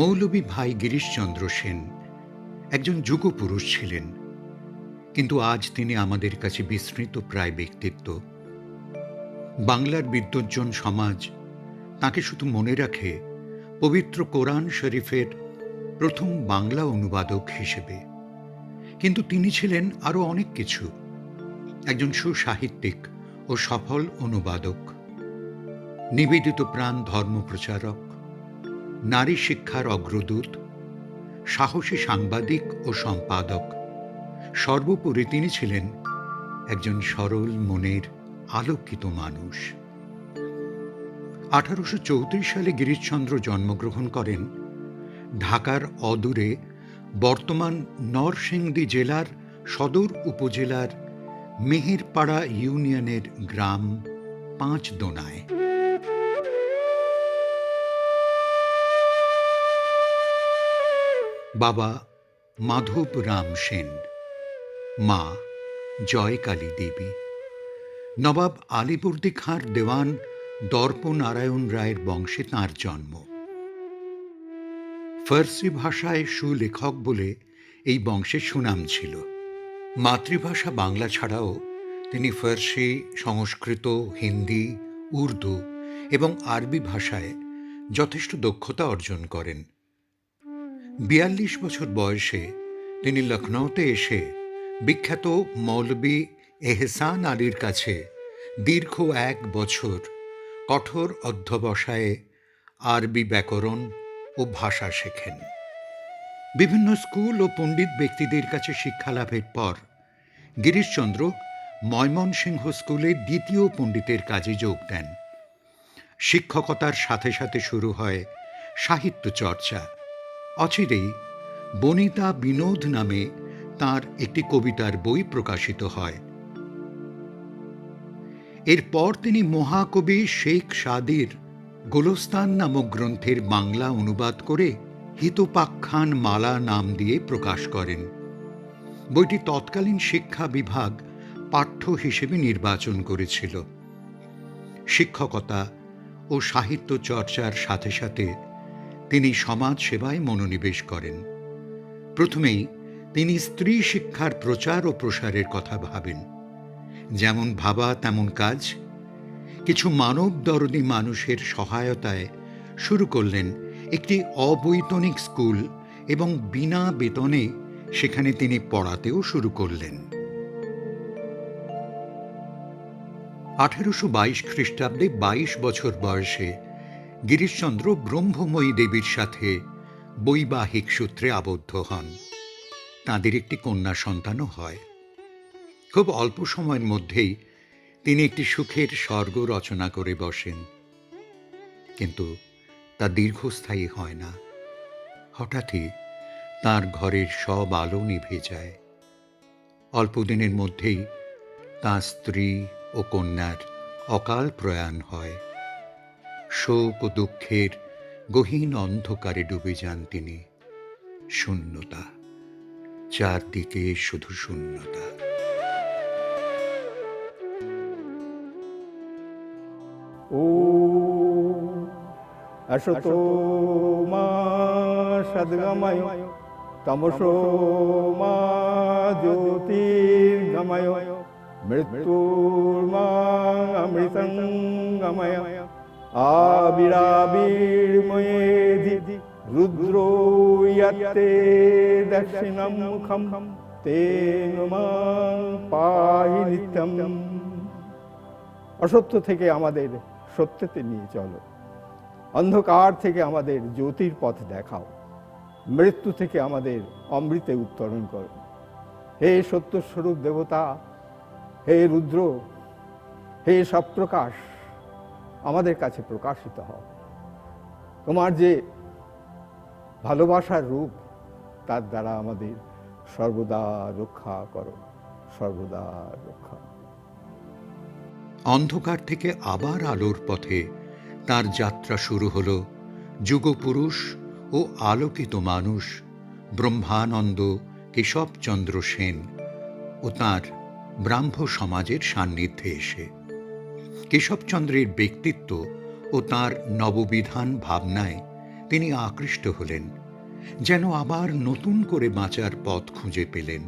মৌলভী ভাই গিরিশচন্দ্র সেন একজন যুগপুরুষ ছিলেন, কিন্তু আজ তিনি আমাদের কাছে বিস্মৃত প্রায় ব্যক্তিত্ব। বাংলার বিদ্বজ্জন সমাজ তাকে শুধু মনে রাখে পবিত্র কোরআন শরীফের প্রথম বাংলা অনুবাদক হিসেবে। কিন্তু তিনি ছিলেন আরও অনেক কিছু, একজন সুসাহিত্যিক ও সফল অনুবাদক, নিবেদিত প্রাণ ধর্মপ্রচারক নারী শিক্ষার অগ্রদূত, সাহসী সাংবাদিক ও সম্পাদক। সর্বোপরি তিনি ছিলেন একজন সরল মনের আলোকিত মানুষ। আঠারোশো চৌত্রিশ সালে গিরিশচন্দ্র জন্মগ্রহণ করেন। ঢাকার অদূরে বর্তমান নরসিংদী জেলার সদর উপজেলার মেহেরপাড়া ইউনিয়নের গ্রাম পাঁচদোনায়। বাবা মাধব রাম সেন, মা জয়কালী দেবী, নবাব আলিবর্দী খাঁর দেওয়ান দর্প নারায়ণ রায়ের বংশে তাঁর জন্ম। ফার্সি ভাষায় সুলেখক বলে এই বংশের সুনাম ছিল। মাতৃভাষা বাংলা ছাড়াও তিনি ফার্সি, সংস্কৃত, হিন্দি, উর্দু এবং আরবি ভাষায় যথেষ্ট দক্ষতা অর্জন করেন। বিয়াল্লিশ বছর বয়সে তিনি লখনৌতে এসে বিখ্যাত মৌলবী এহসান আলীর কাছে দীর্ঘ এক বছর কঠোর অধ্যবসায়ে আরবি ব্যাকরণ ও ভাষা শেখেন। বিভিন্ন স্কুল ও পণ্ডিত ব্যক্তিদের কাছে শিক্ষালাভের পর গিরিশচন্দ্র ময়মনসিংহ স্কুলে দ্বিতীয় পণ্ডিতের কাজে যোগ দেন। শিক্ষকতার সাথে সাথে শুরু হয় সাহিত্য চর্চা। অচিরেই বনিতা বিনোদ নামে তার একটি কবিতার বই প্রকাশিত হয়। এরপর তিনি মহাকবি শেখ সাদির গোলস্তান নামক গ্রন্থের বাংলা অনুবাদ করে হিতোপাখ্যান মালা নাম দিয়ে প্রকাশ করেন। বইটি তৎকালীন শিক্ষা বিভাগ পাঠ্য হিসেবে নির্বাচন করেছিল। শিক্ষকতা ও সাহিত্য চর্চার সাথে সাথে তিনি সমাজ সেবায় মনোনিবেশ করেন। প্রথমেই তিনি স্ত্রী শিক্ষার প্রচার ও প্রসারের কথা ভাবেন। যেমন ভাবা তেমন কাজ। কিছু মানব দরদি মানুষের সহায়তায় শুরু করলেন একটি অবৈতনিক স্কুল এবং বিনা বেতনে সেখানে তিনি পড়াতেও শুরু করলেন। আঠেরোশো বাইশ খ্রিস্টাব্দে বাইশ বছর বয়সে গিরিশচন্দ্র ব্রহ্মময়ী দেবীর সাথে বৈবাহিক সূত্রে আবদ্ধ হন। তাঁদের একটি কন্যা সন্তানও হয়। খুব অল্প সময়ের মধ্যেই তিনি একটি সুখের স্বর্গ রচনা করে বসেন। কিন্তু তা দীর্ঘস্থায়ী হয় না। হঠাৎই তার ঘরের সব আলো নিভে যায়। অল্পদিনের মধ্যেই তাঁর স্ত্রী ও কন্যার অকাল প্রয়াণ হয়। শোক ও দুঃখের গহীন অন্ধকারে ডুবে যান তিনি। শূন্যতা, চারদিকে শুধু শূন্যতা। ও অসতো মা তমসো মা জ্যোতির্গময় মৃত্যুর্মা অমৃতঙ্গময় আবিরাবির্ময়েধি রুদ্রো ইয়ত্তে দক্ষিণম মুখম তেন পাহি নিত্যম। অসত্য থেকে আমাদের সত্যতে নিয়ে চলো। অন্ধকার থেকে আমাদের জ্যোতির পথ দেখাও। মৃত্যু থেকে আমাদের অমৃতে উত্তরণ করো। হে সত্যস্বরূপ দেবতা, হে রুদ্র, হে সপ্রকাশ আমাদের কাছে প্রকাশিত হও তোমার যে ভালোবাসার রূপ, তার দ্বারা আমাদের সর্বদা রক্ষা করো, সর্বদা রক্ষা। অন্ধকার থেকে আবার আলোর পথে তার যাত্রা শুরু হল। যুগপুরুষ ও আলোকিত মানুষ, ব্রহ্মানন্দ, কেশবচন্দ্র সেন ও তাঁর ব্রাহ্ম সমাজের সান্নিধ্যে এসে। কেশবচন্দ্রের ব্যক্তিত্ব ও তাঁর নববিধান ভাবনায় তিনি আকৃষ্ট হলেন, যেন আবার নতুন করে বাঁচার পথ খুঁজে পেলেন।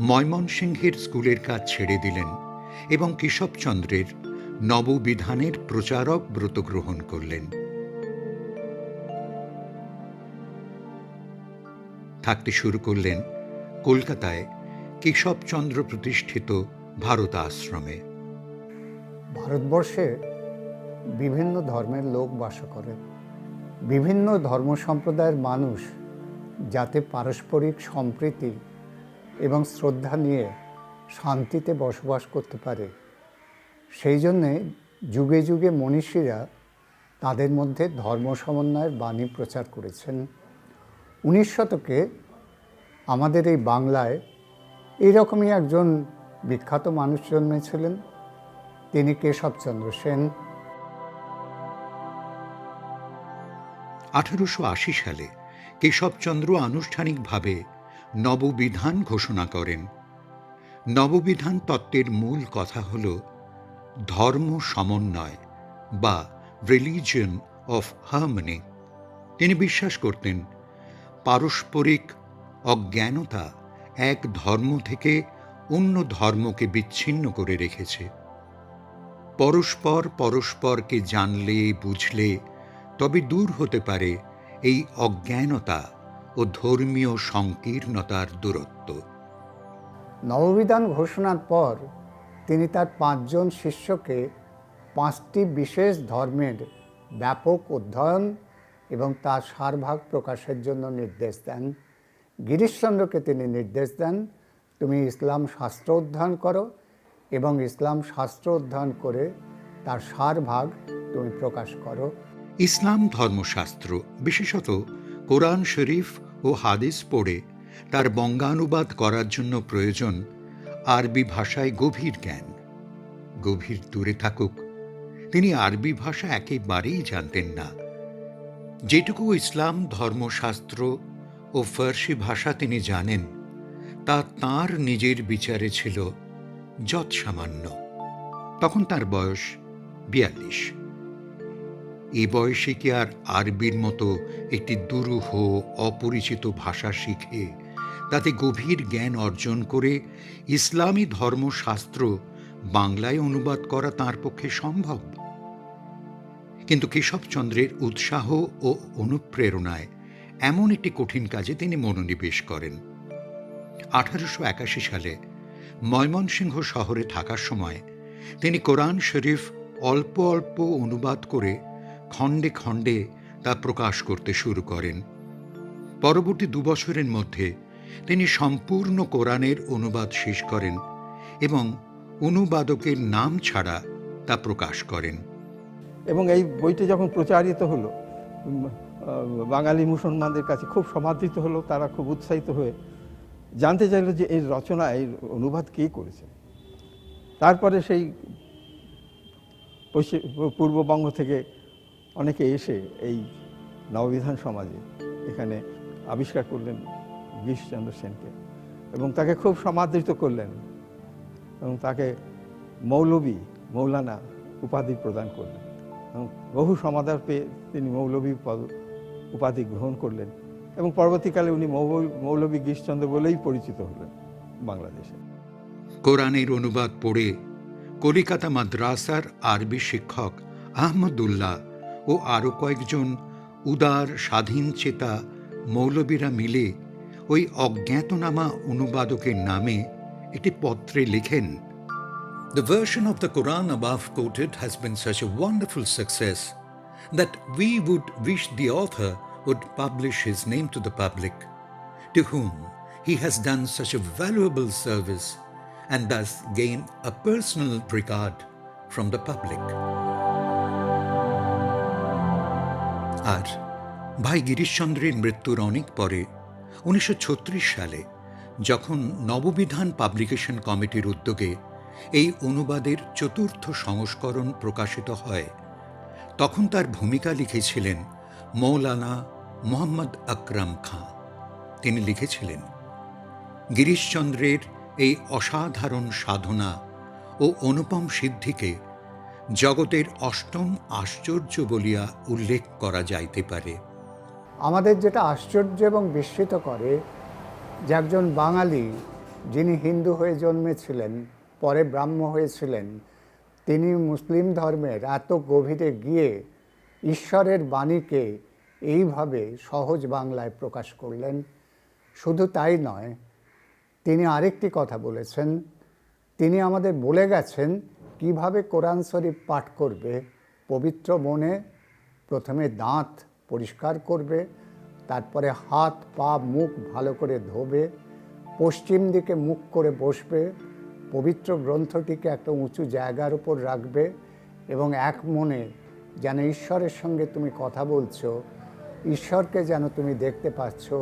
ময়মনসিংহের স্কুলের কাজ ছেড়ে দিলেন এবং কেশবচন্দ্রের নববিধানের প্রচারক ব্রত গ্রহণ করলেন। থাকতে শুরু করলেন কলকাতায় কেশবচন্দ্র প্রতিষ্ঠিত ভারত আশ্রমে। ভারতবর্ষে বিভিন্ন ধর্মের লোক বাস করে। বিভিন্ন ধর্ম সম্প্রদায়ের মানুষ যাতে পারস্পরিক সম্প্রীতি এবং শ্রদ্ধা নিয়ে শান্তিতে বসবাস করতে পারে। সেই জন্যে যুগে যুগে মনীষীরা তাদের মধ্যে ধর্ম সমন্বয়ের বাণী প্রচার করেছেন। উনিশ শতকে আমাদের এই বাংলায় এইরকমই একজন বিখ্যাত মানুষ জন্মেছিলেন। তিনি কেশবচন্দ্র সেন? আঠারোশো আশি সালে কেশবচন্দ্র আনুষ্ঠানিকভাবে নববিধান ঘোষণা করেন। নববিধান তত্ত্বের মূল কথা হল ধর্ম সমন্বয় বা রিলিজিয়ন অফ হারমনি তিনি বিশ্বাস করতেন, পারস্পরিক অজ্ঞানতা এক ধর্ম থেকে অন্য ধর্মকে বিচ্ছিন্ন করে রেখেছে। পরস্পর পরস্পরকে জানলে, বুঝলে, তবে দূর হতে পারে এই অজ্ঞানতা ও ধর্মীয় সংকীর্ণতার দূরত্ব। নববিধান ঘোষণার পর তিনি তার পাঁচজন শিষ্যকে পাঁচটি বিশেষ ধর্মের ব্যাপক অধ্যয়ন এবং তার সারভাগ প্রকাশের জন্য নির্দেশ দেন। গিরিশচন্দ্রকে তিনি নির্দেশ দেন, তুমি ইসলাম শাস্ত্র অধ্যয়ন করো এবং ইসলাম শাস্ত্র অধ্যয়ন করে তার সারভাগ তুমি প্রকাশ করো। ইসলাম ধর্মশাস্ত্র, বিশেষত কোরআন শরীফ ও হাদিস পড়ে তার বঙ্গানুবাদ করার জন্য প্রয়োজন আরবি ভাষায় গভীর জ্ঞান। গভীর দূরে থাকুক, তিনি আরবি ভাষা একেবারেই জানতেন না। যেটুকু ইসলাম ধর্মশাস্ত্র ও ফার্সি ভাষা তিনি জানেন, তা তার নিজের বিচারে ছিল যৎসামান্য তখন তার বয়স বিয়াল্লিশ। এই বয়সে কি আর আরবির মতো একটি দুরূহ, অপরিচিত ভাষা শিখে, তাতে গভীর জ্ঞান অর্জন করে ইসলামী ধর্মশাস্ত্র বাংলায় অনুবাদ করা তার পক্ষে সম্ভব? কিন্তু কেশবচন্দ্রের উৎসাহ ও অনুপ্রেরণায় এমন একটি কঠিন কাজে তিনি মনোনিবেশ করেন। আঠারোশো একাশি সালে ময়মনসিংহ শহরে থাকার সময় তিনি কোরআন শরীফ অল্প অল্প অনুবাদ করে খণ্ডে খণ্ডে তা প্রকাশ করতে শুরু করেন। পরবর্তী দুবছরের মধ্যে তিনি সম্পূর্ণ কোরআনের অনুবাদ শেষ করেন এবং অনুবাদকের নাম ছাড়া তা প্রকাশ করেন। এবং এই বইটি যখন প্রচারিত হলো বাঙালি মুসলমানদের কাছে খুব সমাদৃত হলো, তারা খুব উৎসাহিত হয়ে জানতে চাইলো যে এই রচনা, এই অনুবাদ কে করেছে? তারপরে সেই পূর্ববঙ্গ থেকে অনেকে এসে এই নববিধান সমাজে এখানে আবিষ্কার করলেন গিরিশচন্দ্র সেনকে এবং তাকে খুব সমাদৃত করলেন এবং তাকে মৌলবী মৌলানা উপাধি প্রদান করলেন এবং বহু সমাদর পেয়ে তিনি মৌলবী পদ উপাধি গ্রহণ করলেন। এবং পরবর্তীকালে উনি মৌলবী গিরিশচন্দ্র বলেই পরিচিত হলেন বাংলাদেশে। কোরআনের অনুবাদ পড়ে কলিকাতা মাদ্রাসার আরবি শিক্ষক আহমদুল্লাহ ও আরও কয়েকজন উদার, স্বাধীন চেতা মৌলবীরা মিলে ওই অজ্ঞাতনামা অনুবাদকের নামে একটি পত্রে লেখেন, The version of the Quran above quoted has been such a wonderful success that we would wish the author would publish his name to the public, to whom he has done such a valuable service and thus gain a personal regard from the public. আর ভাই গিরিশচন্দ্রের মৃত্যুর অনেক পরে উনিশশো ছত্রিশ সালে যখন নববিধান publication কমিটির উদ্যোগে এই অনুবাদের চতুর্থ সংস্করণ প্রকাশিত হয় তখন তার ভূমিকা লিখেছিলেন মৌলানা মোহাম্মদ আকরাম খাঁ তিনি লিখেছিলেন, গিরিশচন্দ্রের এই অসাধারণ সাধনা ও অনুপম সিদ্ধিকে জগতের অষ্টম আশ্চর্য বলিয়া উল্লেখ করা যাইতে পারে। আমাদের যেটা আশ্চর্য এবং বিস্মিত করে, যে একজন বাঙালি যিনি হিন্দু হয়ে জন্মেছিলেন, পরে ব্রাহ্ম হয়েছিলেন, তিনি মুসলিম ধর্মের এত গভীরে গিয়ে ঈশ্বরের বাণীকে এইভাবে সহজ বাংলায় প্রকাশ করলেন। শুধু তাই নয়, তিনি আরেকটি কথা বলেছেন। তিনি আমাদের বলে গেছেন, কীভাবে কোরআন শরীফ পাঠ করবে, পবিত্র মনে প্রথমে দাঁত পরিষ্কার করবে, তারপরে হাত, পা, মুখ ভালো করে ধোবে, পশ্চিম দিকে মুখ করে বসবে, পবিত্র গ্রন্থটিকে একটা উঁচু জায়গার উপর রাখবে এবং এক মনে যেন ঈশ্বরের সঙ্গে তুমি কথা বলছো ঈশ্বরকে যেন তুমি দেখতে পাচ্ছ,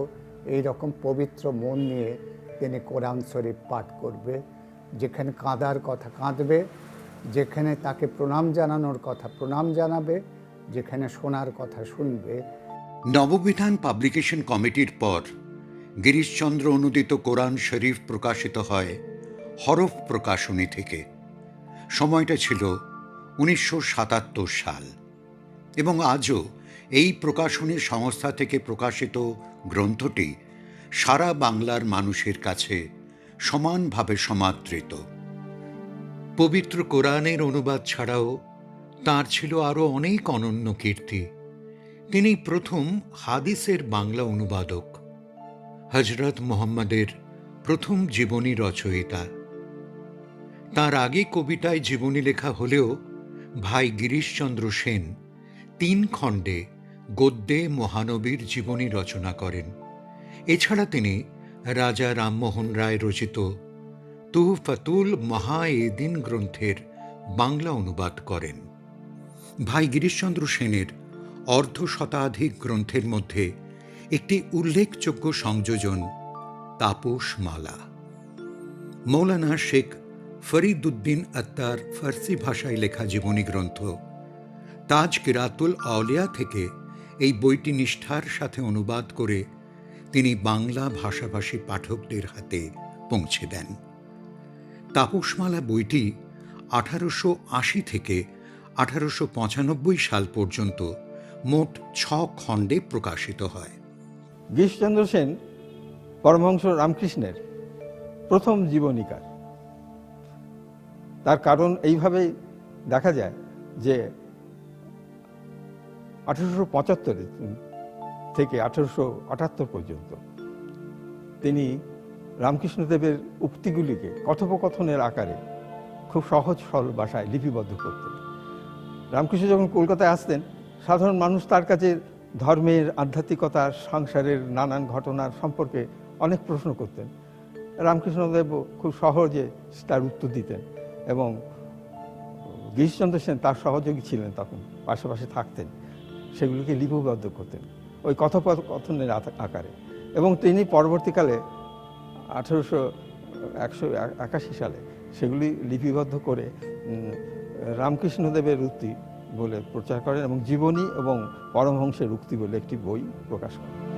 এই রকম পবিত্র মন নিয়ে তিনি কোরআন শরীফ পাঠ করবে, যেখানে কাঁদার কথা কাঁদবে, যেখানে তাকে প্রণাম জানানোর কথা প্রণাম জানাবে, যেখানে শোনার কথা শুনবে। নববিধান পাবলিকেশন কমিটির পর গিরিশচন্দ্র অনুদিত কোরআন শরীফ প্রকাশিত হয় হরফ প্রকাশনী থেকে। সময়টা ছিল উনিশশো সাতাত্তর সাল এবং আজও এই প্রকাশনী সংস্থা থেকে প্রকাশিত গ্রন্থটি সারা বাংলার মানুষের কাছে সমানভাবে সমাদৃত। পবিত্র কোরআনের অনুবাদ ছাড়াও তার ছিল আরও অনেক অনন্য কীর্তি। তিনি প্রথম হাদিসের বাংলা অনুবাদক। হজরত মোহাম্মদের প্রথম জীবনী রচয়িতা। তার আগে কবিতায় জীবনী লেখা হলেও ভাই গিরিশচন্দ্র সেন তিন খণ্ডে গদ্যে মহানবীর জীবনী রচনা করেন। এছাড়া তিনি রাজা রামমোহন রায় রচিত তুহফাতুল মহা এদিন গ্রন্থের বাংলা অনুবাদ করেন। ভাই গিরিশচন্দ্র সেনের অর্ধ শতাধিক গ্রন্থের মধ্যে একটি উল্লেখযোগ্য সংযোজন তাপসমালা। মৌলানা শেখ ফরিদুদ্দিন আত্মার ফার্সি ভাষায় লেখা জীবনী গ্রন্থ তাজ কিরাতুল আউলিয়া থেকে এই বইটি নিষ্ঠার সাথে অনুবাদ করে তিনি বাংলা ভাষাভাষী পাঠকদের হাতে পৌঁছে দেন। তাপসমালা বইটি আঠারোশো আশি থেকে আঠারোশো পঁচানব্বই সাল পর্যন্ত মোট ছ খণ্ডে প্রকাশিত হয়। গিরিশচন্দ্র সেন পরমহংস রামকৃষ্ণের প্রথম জীবনীকার। তার কারণ এইভাবেই দেখা যায় যে আঠেরোশো পঁচাত্তরে থেকে আঠেরোশো আটাত্তর পর্যন্ত তিনি রামকৃষ্ণদেবের উক্তিগুলিকে কথোপকথনের আকারে খুব সহজ, সরল ভাষায় লিপিবদ্ধ করতেন। রামকৃষ্ণ যখন কলকাতায় আসতেন, সাধারণ মানুষ তার কাছে ধর্মের, আধ্যাত্মিকতার, সংসারের নানান ঘটনার সম্পর্কে অনেক প্রশ্ন করতেন। রামকৃষ্ণদেব খুব সহজে তার উত্তর দিতেন এবং গিরিশচন্দ্র সেন তার সহযোগী ছিলেন তখন, পাশাপাশি থাকতেন। সেগুলিকে লিপিবদ্ধ করতেন। ওই কথোপকথনের আকারে। এবং তিনি পরবর্তীকালে আঠেরোশো, একশো একাশি সালে সেগুলি লিপিবদ্ধ করে রামকৃষ্ণদেবের উক্তি বলে প্রচার করেন এবং জীবনী এবং পরমহংসের উক্তি বলে একটি বই প্রকাশ করেন।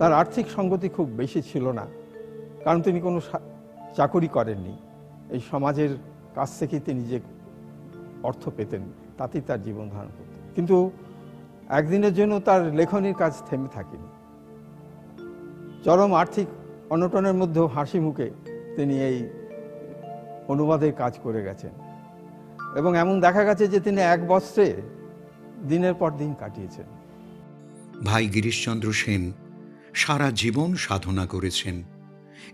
তার আর্থিক সঙ্গতি খুব বেশি ছিল না, কারণ তিনি কোনো চাকরি করেননি। এই সমাজের কাছ থেকেই তিনি যে অর্থ পেতেন, তাতেই তার জীবন ধারণ করতেন কিন্তু একদিনের জন্য তার লেখনির কাজ থেমে থাকেনি। চরম আর্থিক অনটনের মধ্যেও হাসি মুখে তিনি এই অনুবাদের কাজ করে গেছেন। এবং এমন দেখা গেছে যে তিনি এক বস্ত্রে দিনের পর দিন কাটিয়েছেন। ভাই গিরিশচন্দ্র সেন সারা জীবন সাধনা করেছেন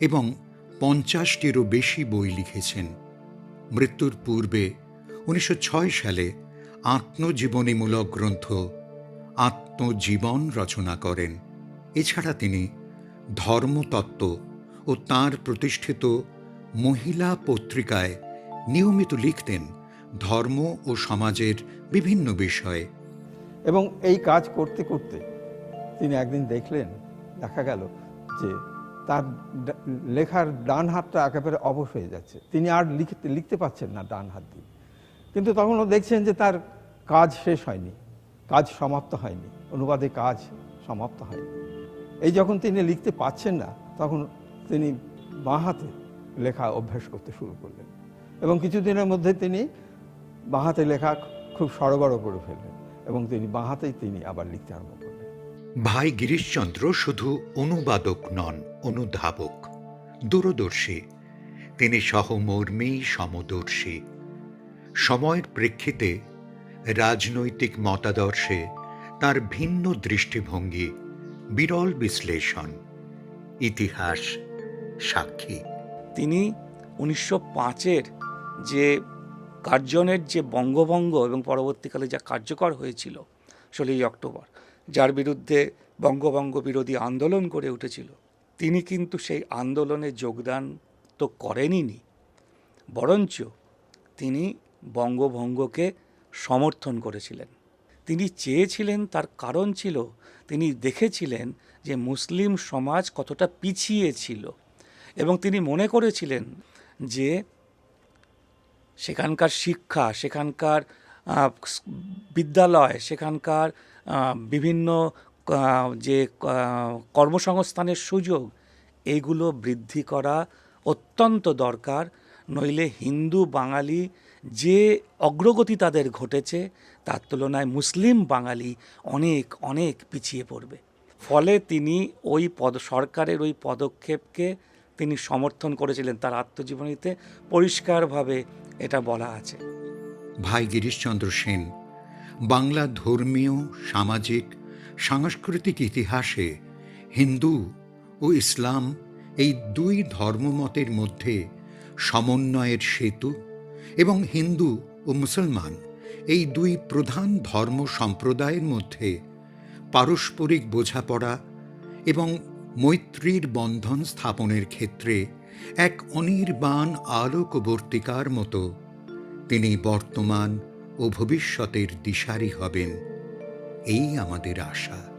এবং পঞ্চাশটিরও বেশি বই লিখেছেন। মৃত্যুর পূর্বে উনিশশো ছয় সালে আত্মজীবনীমূলক গ্রন্থ আত্মজীবন রচনা করেন। এছাড়া তিনি ধর্মতত্ত্ব ও তার প্রতিষ্ঠিত মহিলা পত্রিকায় নিয়মিত লিখতেন ধর্ম ও সমাজের বিভিন্ন বিষয়ে। এবং এই কাজ করতে করতে তিনি একদিন দেখলেন দেখা গেল যে তার লেখার ডান হাতটা একেবারে অবশ হয়ে যাচ্ছে। তিনি আর লিখতে লিখতে পাচ্ছেন না ডান হাত দিয়ে। কিন্তু তখন ও দেখছেন যে তার কাজ শেষ হয়নি, কাজ সমাপ্ত হয়নি, অনুবাদে কাজ সমাপ্ত হয়নি। এই যখন তিনি লিখতে পাচ্ছেন না, তখন তিনি বাঁ হাতে লেখা অভ্যাস করতে শুরু করলেন এবং কিছুদিনের মধ্যে তিনি বাঁ হাতে লেখা খুব সড়গড় করে ফেললেন এবং তিনি, বাঁ হাতেই তিনি আবার লিখতে আরম্ভ করলেন। ভাই গিরিশচন্দ্র শুধু অনুবাদক নন, অনুধাবক, দূরদর্শী। তিনি সহমর্মী, সমদর্শী। সময়ের প্রেক্ষিতে রাজনৈতিক মতাদর্শে তার ভিন্ন দৃষ্টিভঙ্গি, বিরল বিশ্লেষণ, ইতিহাস, সাক্ষী। তিনি উনিশশো পাঁচের যে কার্জনের যে বঙ্গভঙ্গ এবং পরবর্তীকালে যা কার্যকর হয়েছিল, ষোলোই অক্টোবর যার বিরুদ্ধে বঙ্গভঙ্গ বিরোধী আন্দোলন করে উঠেছিল। তিনি কিন্তু সেই আন্দোলনে যোগদান তো করেনই বরঞ্চ তিনি বঙ্গভঙ্গকে সমর্থন করেছিলেন। তিনি চেয়েছিলেন, তার কারণ ছিল, তিনি দেখেছিলেন যে মুসলিম সমাজ কতটা পিছিয়ে ছিল এবং তিনি মনে করেছিলেন যে সেখানকার শিক্ষা, সেখানকার বিদ্যালয়, সেখানকার বিভিন্ন যে কর্মসংস্থানের সুযোগ এইগুলো বৃদ্ধি করা অত্যন্ত দরকার। নইলে হিন্দু, বাঙালি যে অগ্রগতি তাদের ঘটেছে, তার তুলনায় মুসলিম বাঙালি অনেক অনেক পিছিয়ে পড়বে। ফলে তিনি ওই পদ, সরকারের ওই পদক্ষেপকে তিনি সমর্থন করেছিলেন তার আত্মজীবনীতে। পরিষ্কারভাবে এটা বলা আছে। ভাই গিরিশচন্দ্র সেন বাংলা ধর্মীয়, সামাজিক, সাংস্কৃতিক ইতিহাসে হিন্দু ও ইসলাম এই দুই ধর্মমতের মধ্যে সমন্বয়ের সেতু এবং হিন্দু ও মুসলমান এই দুই প্রধান ধর্ম সম্প্রদায়ের মধ্যে পারস্পরিক বোঝাপড়া এবং মৈত্রীর বন্ধন স্থাপনের ক্ষেত্রে এক অনির্বাণ আলোকবর্তিকার মতো তিনি বর্তমান ও ভবিষ্যতের দিশারি হবেন। এই আমাদের আশা।